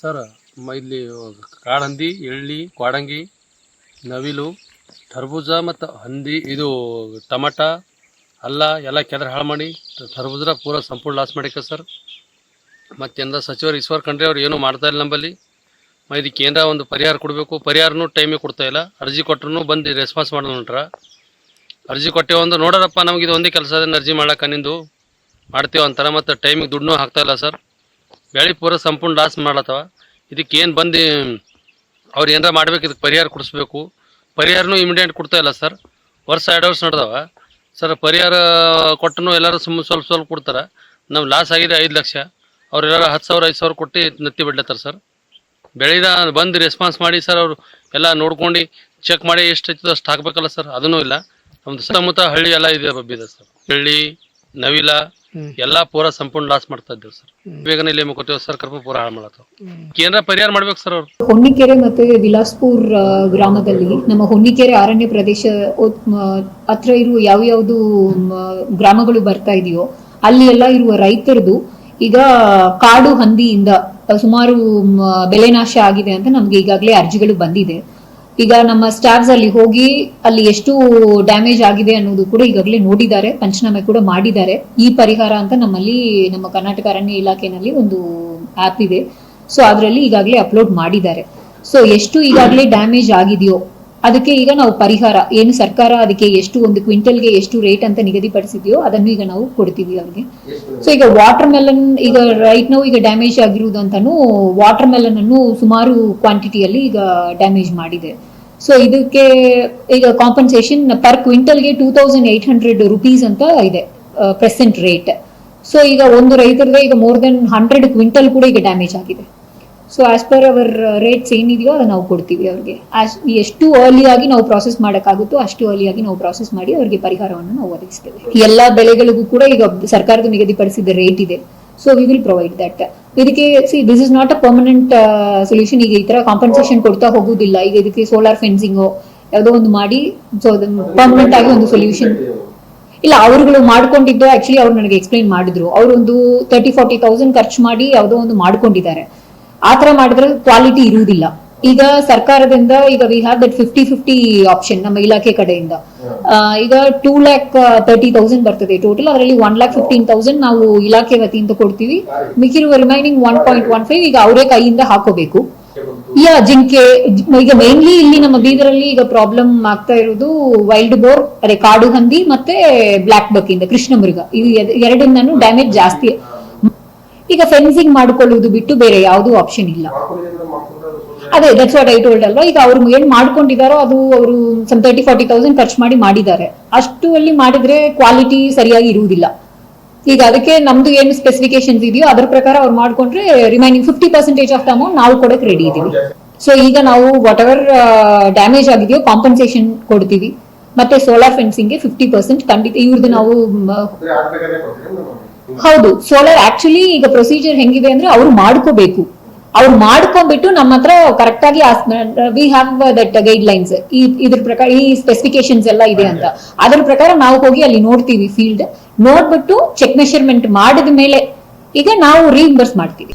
Sir ಇಲ್ಲಿ ಕಾಳಂದಿ ಎಳ್ಳಿ, ಕ್ವಾಡಂಗಿ, ನವಿಲು ಟರ್ಬೂಜ ಮತ್ತು ಹಂದಿ, ಇದು ಟಮಟ, ಅಲ್ಲ, ಎಲ್ಲ ಕೆದ್ರ ಹಾಳು ಮಾಡಿ ಟರ್ಬೂಜ ಪೂರ ಸಂಪೂರ್ಣ ಲಾಸ್ ಮಾಡಿಕ ಸರ್. ಮತ್ತೇನಾರ ಸಚಿವರು ಈಶ್ವರ್ ಖಂಡ್ರೆ ಅವ್ರು ಏನೂ ಮಾಡ್ತಾ ಇಲ್ಲ ನಂಬಲ್ಲಿ. ಇದಕ್ಕೆ ಏನರ ಒಂದು ಪರಿಹಾರ ಕೊಡಬೇಕು? ಪರಿಹಾರನೂ ಟೈಮಿಗೆ ಕೊಡ್ತಾ ಇಲ್ಲ. ಅರ್ಜಿ ಕೊಟ್ಟರು ಬಂದು ರೆಸ್ಪಾನ್ಸ್ ಮಾಡೋದು ನೋಡ್ರ ಅರ್ಜಿ ಕೊಟ್ಟೆವು ಅಂದ್ರೆ ನೋಡೋರಪ್ಪ, ನಮಗೆ ಇದು ಒಂದೇ ಕೆಲಸ ಅದನ್ನು ಅರ್ಜಿ ಮಾಡೋಕೆ ನಿಂದು. ಮಾಡ್ತೀವಿ ಅಂತಾರೆ, ಮತ್ತು ಟೈಮಿಗೆ ದುಡ್ಡು ಹಾಕ್ತಾ ಇಲ್ಲ ಸರ್. ಬೆಳೆ ಪೂರ ಸಂಪೂರ್ಣ ಲಾಸ್ ಮಾಡ್ಲತ್ತವ. ಇದಕ್ಕೆ ಏನು ಬಂದು ಅವ್ರು ಏನಾರ ಮಾಡ್ಬೇಕು, ಇದಕ್ಕೆ ಪರಿಹಾರ ಕೊಡಿಸ್ಬೇಕು. ಪರಿಹಾರನೂ ಇಮಿಡಿಯೇಟ್ ಕೊಡ್ತಾ ಇಲ್ಲ ಸರ್. ವರ್ಷ ಎರಡು ವರ್ಷ ನಡೆದವ. ಸರ್, ಪರಿಹಾರ ಕೊಟ್ಟನು ಎಲ್ಲರೂ ಸುಮ್ಮ ಸ್ವಲ್ಪ ಸ್ವಲ್ಪ ಕೊಡ್ತಾರೆ. ನಾವು ಲಾಸ್ ಆಗಿದೆ ಐದು ಲಕ್ಷ. ಅವ್ರೆಲ್ಲರೂ ಹತ್ತು ಸಾವಿರ, ಐದು ಸಾವಿರ ಕೊಟ್ಟು ನತ್ತಿ ಬಿಡ್ಲತ್ತಾರೆ ಸರ್. ಬೆಳೆದ ಬಂದು ರೆಸ್ಪಾನ್ಸ್ ಮಾಡಿ ಸರ್, ಅವರು ಎಲ್ಲ ನೋಡ್ಕೊಂಡು ಚೆಕ್ ಮಾಡಿ ಎಷ್ಟು ಐತದ ಅಷ್ಟು ಹಾಕ್ಬೇಕಲ್ಲ ಸರ್. ಅದನ್ನೂ ಇಲ್ಲ. ನಮ್ಮದು ಸುತ್ತಮುತ್ತ ಹಳ್ಳಿ ಎಲ್ಲ ಇದೆ ಬಬ್ಬಿದೆ ಸರ್. ಹಳ್ಳಿ, ನವಿಲ ಎಲ್ಲ ಪೂರ ಸಂಪೂರ್ಣ ಲಾಸ್ ಮಾಡ್ತಾ ಇದ್ದೇವೆ ಸರ್. ಬೇಗನೆ ಇಲ್ಲಿ ಮುಕ್ಕೋತೇವೆ ಸರ್ ಕರ್ಪು ಪೂರ ಹಾಳು ಮಾಡತ್ತವ. ಏನಾರ ಪರಿಹಾರ ಮಾಡ್ಬೇಕು ಸರ್ ಅವ್ರು. ಹೊನ್ನಿಕೆರೆ ಮತ್ತೆ ವಿಲಾಸ್ಪುರ್ ಗ್ರಾಮದಲ್ಲಿ ನಮ್ಮ ಹೊನ್ನಿಕೆರೆ ಅರಣ್ಯ ಪ್ರದೇಶ ಹತ್ರ ಇರುವ ಯಾವ ಯಾವ್ದು ಗ್ರಾಮಗಳು ಬರ್ತಾ ಇದೆಯೋ ಅಲ್ಲಿ ಎಲ್ಲ ಇರುವ ರೈತರದು ಈಗ ಕಾಡು ಹಂದಿಯಿಂದ ಸುಮಾರು ಬೆಲೆ ಬೆಳೆ ನಾಶ ಆಗಿದೆ ಅಂತ ನಮ್ಗೆ ಈಗಾಗಲೇ ಅರ್ಜಿಗಳು ಬಂದಿದೆ. ಈಗ ನಮ್ಮ ಸ್ಟಾಫ್ಸ್ ಅಲ್ಲಿ ಹೋಗಿ ಅಲ್ಲಿ ಎಷ್ಟು ಡ್ಯಾಮೇಜ್ ಆಗಿದೆ ಅನ್ನೋದು ಕೂಡ ಈಗಾಗಲೇ ನೋಡಿದ್ದಾರೆ. ಪಂಚನಾಮೆ ಕೂಡ ಮಾಡಿದ್ದಾರೆ. ಈ ಪರಿಹಾರ ಅಂತ ನಮ್ಮಲ್ಲಿ, ನಮ್ಮ ಕರ್ನಾಟಕ ಅರಣ್ಯ ಇಲಾಖೆನಲ್ಲಿ ಒಂದು ಆಪ್ ಇದೆ. ಸೊ ಅದರಲ್ಲಿ ಈಗಾಗಲೇ ಅಪ್ಲೋಡ್ ಮಾಡಿದ್ದಾರೆ. ಸೊ ಎಷ್ಟು ಈಗಾಗಲೇ ಡ್ಯಾಮೇಜ್ ಆಗಿದೆಯೋ ಅದಕ್ಕೆ ಈಗ ನಾವು ಪರಿಹಾರ, ಏನು ಸರ್ಕಾರ ಅದಕ್ಕೆ ಎಷ್ಟು ಒಂದು ಕ್ವಿಂಟಲ್ಗೆ ಎಷ್ಟು ರೇಟ್ ಅಂತ ನಿಗದಿಪಡಿಸಿದೆಯೋ ಅದನ್ನು ಈಗ ನಾವು ಕೊಡ್ತೀವಿ ಅವ್ರಿಗೆ. ಸೊ ಈಗ ವಾಟರ್ ಮೆಲನ್ ಈಗ ರೈಟ್ ನಾವು ಈಗ ಡ್ಯಾಮೇಜ್ ಆಗಿರುವುದು ಅಂತಾನು ವಾಟರ್ ಮೆಲನ್ ಅನ್ನು ಸುಮಾರು ಕ್ವಾಂಟಿಟಿಯಲ್ಲಿ ಈಗ ಡ್ಯಾಮೇಜ್ ಮಾಡಿದೆ. ಸೊ ಇದಕ್ಕೆ ಈಗ ಕಾಂಪನ್ಸೇಷನ್ ಪರ್ ಕ್ವಿಂಟಲ್ಗೆ two thousand eight hundred rupees ಅಂತ ಇದೆ ಪ್ರೆಸೆಂಟ್ ರೇಟ್ ಸೊ ಈಗ ಒಂದು ರೈತರಿಗೆ ಈಗ ಮೋರ್ ದೆನ್ ಹಂಡ್ರೆಡ್ ಕ್ವಿಂಟಲ್ ಕೂಡ ಈಗ ಡ್ಯಾಮೇಜ್ ಆಗಿದೆ. So as per our rates ಏನಿದೆಯೋ ಅದನ್ನ ನಾವು ಕೊಡ್ತೀವಿ ಅವ್ರಿಗೆ. ಎಷ್ಟು ಅರ್ಲಿ ಆಗಿ ನಾವು ಪ್ರಾಸೆಸ್ ಮಾಡೋಕ್ಕಾಗುತ್ತೋ ಅಷ್ಟು ಆಗಿ ನಾವು ಪ್ರಾಸೆಸ್ ಮಾಡಿ ಅವರಿಗೆ ಪರಿಹಾರವನ್ನು ನಾವು ಒದಗಿಸ್ತೇವೆ. ಎಲ್ಲ ಬೆಳೆಗಳಿಗೂ ಕೂಡ ಈಗ ಸರ್ಕಾರದ ನಿಗದಿಪಡಿಸಿದ ರೇಟ್ ಇದೆ. So we will provide that ಇದಕ್ಕೆ see this is not a permanent solution ಈಗ ಈ ತರ ಕಾಂಪನ್ಸೇಷನ್ ಕೊಡ್ತಾ ಹೋಗುದಿಲ್ಲ ಈಗ ಇದಕ್ಕೆ ಸೋಲಾರ್ ಫೆನ್ಸಿಂಗ್ ಯಾವುದೋ ಒಂದು ಮಾಡಿ ಸೊ ಪರ್ಮನೆಂಟ್ ಆಗಿ ಒಂದು ಸೊಲ್ಯೂಷನ್ ಇಲ್ಲ, ಅವರುಗಳು ಮಾಡ್ಕೊಂಡಿದ್ದು ಆಕ್ಚುಲಿ ಅವ್ರು ನನಗೆ ಎಕ್ಸ್ಪ್ಲೈನ್ ಮಾಡಿದ್ರು. ಅವರು ಒಂದು ತರ್ಟಿ ಫಾರ್ಟಿ ತೌಸಂಡ್ ಖರ್ಚು ಮಾಡಿ ಯಾವುದೋ ಒಂದು ಮಾಡ್ಕೊಂಡಿದ್ದಾರೆ. ಆ ತರ ಮಾಡಿದ್ರೆ ಕ್ವಾಲಿಟಿ ಇರುವುದಿಲ್ಲ. ಈಗ ಸರ್ಕಾರದಿಂದ ಈಗ we have that fifty fifty option ನಮ್ಮ ಇಲಾಖೆ ಕಡೆಯಿಂದ. ಈಗ ಟೂ ಲ್ಯಾಕ್ ತರ್ಟಿ ತೌಸಂಡ್ ಬರ್ತದೆ ಟೋಟಲ್ ಅದರಲ್ಲಿ ಒನ್ ಲ್ಯಾಕ್ ಫಿಫ್ಟೀನ್ ತೌಸಂಡ್ ನಾವು ಇಲಾಖೆ ವತಿಯಿಂದ ಕೊಡ್ತೀವಿ. ಮಿಕ್ಕಿರುವ remaining one point one five ಈಗ ಅವರೇ ಕೈಯಿಂದ ಹಾಕೋಬೇಕು. ಯಾ ಜಿಂಕೆ ಈಗ ಮೇನ್ಲಿ ಇಲ್ಲಿ ನಮ್ಮ ಬೀದರಲ್ಲಿ ಈಗ ಪ್ರಾಬ್ಲಮ್ ಆಗ್ತಾ ಇರೋದು ವೈಲ್ಡ್ ಬೋರ್ ಅದೇ ಕಾಡು ಹಂದಿ ಮತ್ತೆ ಬ್ಲಾಕ್ ಬಕ್ ಇಂದ ಕೃಷ್ಣ ಮೃಗ ಎರಡಿಂದನೂ ಡ್ಯಾಮೇಜ್ ಜಾಸ್ತಿ. ಈಗ ಫೆನ್ಸಿಂಗ್ ಮಾಡ್ಕೊಳ್ಳುವುದು ಬಿಟ್ಟು ಬೇರೆ ಯಾವುದು ಆಪ್ಷನ್ ಇಲ್ಲ. ಅದೇ ದಟ್ಸ್ ವಾಟ್ ಐ ಟೋಲ್ಡ್ ಅಲ್ವಾ? ಈಗ ಅವ್ರು ಏನ್ ಮಾಡ್ಕೊಂಡಿದಾರೋ ಅದು ಅವರು ಸಮ್ ತರ್ಟಿ ಫಾರ್ಟಿ ತೌಸಂಡ್ ಖರ್ಚು ಮಾಡಿ ಮಾಡಿದ್ದಾರೆ. ಅಷ್ಟು ಅಲ್ಲಿ ಮಾಡಿದ್ರೆ ಕ್ವಾಲಿಟಿ ಸರಿಯಾಗಿ ಇರುವುದಿಲ್ಲ. ಈಗ ಅದಕ್ಕೆ ನಮ್ದು ಏನು ಸ್ಪೆಸಿಫಿಕೇಶನ್ಸ್ ಇದೆಯೋ ಅದ್ರ ಪ್ರಕಾರ ಅವ್ರು ಮಾಡ್ಕೊಂಡ್ರೆ remaining fifty percentage of the amount ನಾವು ಕೊಡಕ್ ರೆಡಿ ಇದೀವಿ ಸೊ ಈಗ ನಾವು ವಾಟ್ ಎವರ್ ಡ್ಯಾಮೇಜ್ ಆಗಿದೆಯೋ ಕಾಂಪನ್ಸೇಷನ್ ಕೊಡ್ತೀವಿ. ಮತ್ತೆ ಸೋಲಾರ್ ಫೆನ್ಸಿಂಗ್ಗೆ ಫಿಫ್ಟಿ ಪರ್ಸೆಂಟ್ ಖಂಡಿತ ಇವ್ರದ್ದು ನಾವು ಹೌದು ಸೋಲಾರ್ ಆಕ್ಚುಲಿ ಈಗ ಪ್ರೊಸೀಜರ್ ಹೆಂಗಿದೆ ಅಂದ್ರೆ ಅವ್ರು ಮಾಡ್ಕೋಬೇಕು. ಅವ್ರು ಮಾಡ್ಕೊಂಡ್ಬಿಟ್ಟು ನಮ್ಮ ಹತ್ರ ಕರೆಕ್ಟ್ ಆಗಿ we have that guidelines ಇದ್ರ ಪ್ರಕಾರ ಈ ಸ್ಪೆಸಿಫಿಕೇಶನ್ಸ್ ಎಲ್ಲ ಇದೆ ಅಂತ. ಅದ್ರ ಪ್ರಕಾರ ನಾವು ಹೋಗಿ ಅಲ್ಲಿ ನೋಡ್ತೀವಿ ಫೀಲ್ಡ್ ನೋಡ್ಬಿಟ್ಟು ಚೆಕ್ ಮೆಷರ್ಮೆಂಟ್ ಮಾಡಿದ ಮೇಲೆ ಈಗ ನಾವು ರೀಇಂಬರ್ಸ್ ಮಾಡ್ತೀವಿ.